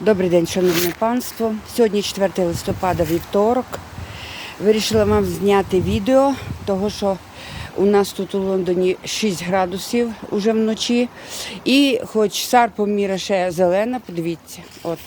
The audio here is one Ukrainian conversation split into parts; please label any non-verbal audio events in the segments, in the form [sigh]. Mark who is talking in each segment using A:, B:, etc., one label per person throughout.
A: Добрий день, шановне панство. Сьогодні 4 листопада, вівторок. Вирішила вам зняти відео, того що у нас тут у Лондоні 6 градусів уже вночі. І хоч сар поміра ще зелена, подивіться, от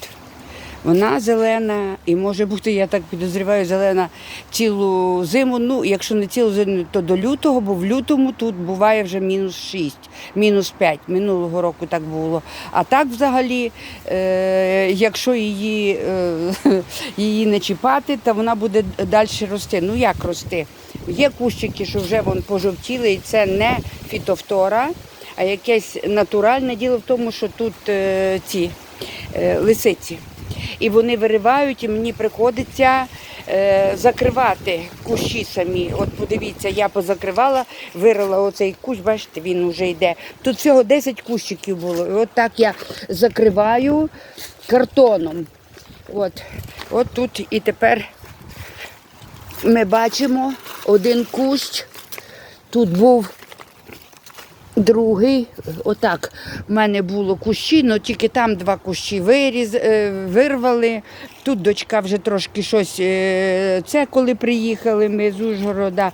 A: вона зелена, і може бути, я так підозріваю, зелена цілу зиму. Ну, якщо не цілу зиму, то до лютого, бо в лютому тут буває вже мінус 6, мінус 5. Минулого року так було. А так взагалі, е, якщо її, е, [laughs] її не чіпати, то вона буде далі рости. Ну як рости? Є кущики, що вже вон пожовтіли, і це не фітофтора, а якесь натуральне діло в тому, що тут е, ці е, лисиці. І вони виривають, і мені приходиться е, закривати кущі самі. От подивіться, я позакривала, вирила оцей кущ, бачите, він вже йде. Тут всього 10 кущиків було. І от так я закриваю картоном. От, от тут і тепер ми бачимо один кущ. Тут був другий. Отак в мене було кущі, але тільки там два кущі виріз, е, вирвали. Тут дочка вже трошки щось, е, це коли приїхали ми з Ужгорода,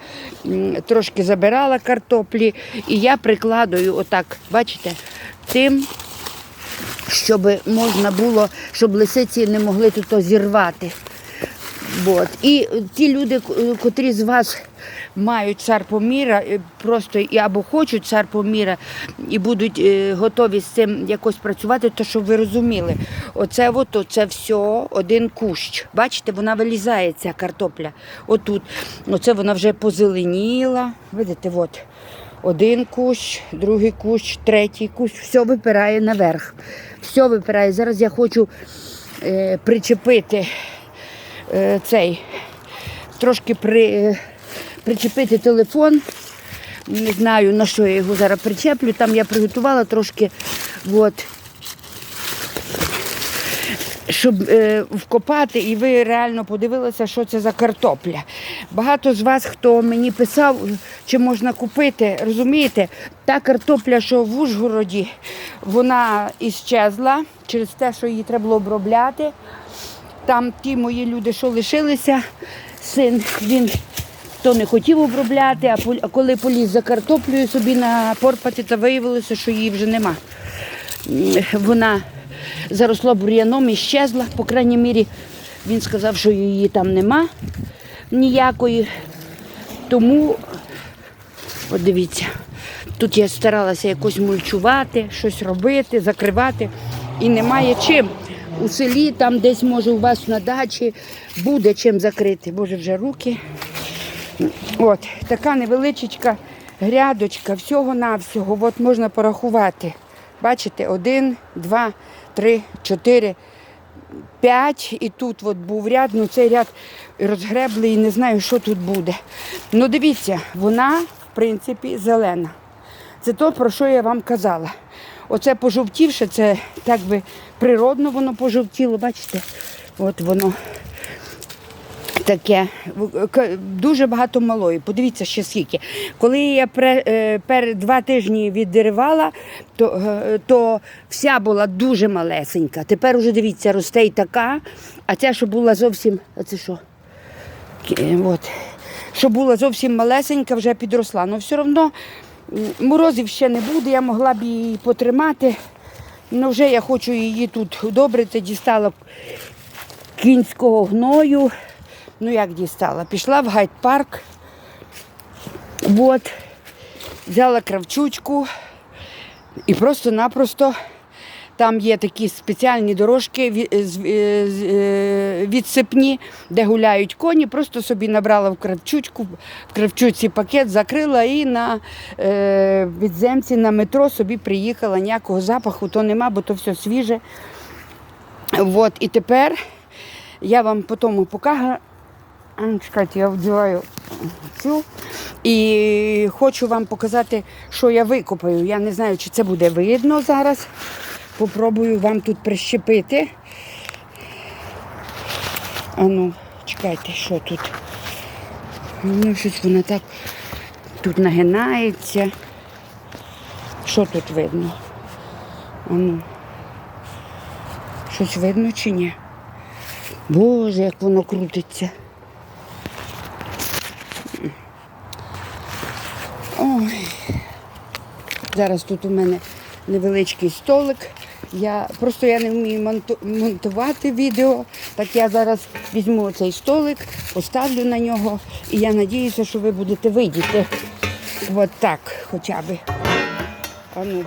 A: трошки забирала картоплі. І я прикладую отак, бачите, тим, щоб можна було, щоб лисиці не могли тут зірвати. От. І ті люди, котрі з вас мають царпоміра, е, просто і або хочуть царпоміра і будуть е, готові з цим якось працювати, то щоб ви розуміли, оце от, це все один кущ. Бачите, вона вилізає, ця картопля. Отут. Оце вона вже позеленіла. Видите, от. Один кущ, другий кущ, третій кущ, все випирає наверх. Все випирає. Зараз я хочу е, причепити цей, трошки при, е, причепити телефон. Не знаю, на що я його зараз причеплю. Там я приготувала трошки, от, щоб е, вкопати, і ви реально подивилися, що це за картопля. Багато з вас, хто мені писав, чи можна купити, розумієте, та картопля, що в Ужгороді, вона іщезла через те, що її треба було обробляти. Там ті мої люди, що лишилися, син він то не хотів обробляти, а коли поліз за картоплею собі на порпати, то виявилося, що її вже нема. Вона заросла бур'яном і щезла, по крайній мірі, він сказав, що її там нема ніякої. Тому, от дивіться, тут я старалася якось мульчувати, щось робити, закривати. І немає чим. У селі, там десь, може, у вас на дачі буде чим закрити. Боже, вже руки. От, така невеличка грядочка, всього-навсього, от можна порахувати. Бачите, один, два, три, чотири, п'ять. І тут от був ряд, ну цей ряд розгреблий і не знаю, що тут буде. Ну дивіться, вона, в принципі, зелена. Це то, про що я вам казала. Оце пожовтівше, це так би природно воно пожовтіло, бачите? От воно таке дуже багато малої. Подивіться ще скільки. Коли я е, перед два тижні віддеревала, то, е, то вся була дуже малесенька. Тепер уже дивіться, росте і така, а ця, що була зовсім. А це що? От. Що була зовсім малесенька, вже підросла. Ну все одно морозів ще не буде, я могла б її потримати. Ну вже я хочу її тут удобрити, дістала кінського гною. Ну як дістала? Пішла в гайд-парк. От, взяла кравчучку і просто-напросто там є такі спеціальні дорожки е, з- е, відсипні, де гуляють коні. Просто собі набрала в кравчучку, в кравчуці пакет, закрила і на е, відземці на метро собі приїхала. Ніякого запаху то нема, бо то все свіже. От, і тепер я вам потім покажу. Чекайте, я вдіваю цю. І хочу вам показати, що я викопаю. Я не знаю, чи це буде видно зараз. Попробую вам тут прищепити. А ну, чекайте, що тут? Ну, щось воно так тут нагинається. Що тут видно? А ну. Щось видно чи ні? Боже, як воно крутиться. Ой. Зараз тут у мене невеличкий столик. Я просто я не вмію монту- монтувати відео. Так я зараз візьму цей столик, поставлю на нього, і я надіюся, що ви будете видіти. От так хоча б. А ну,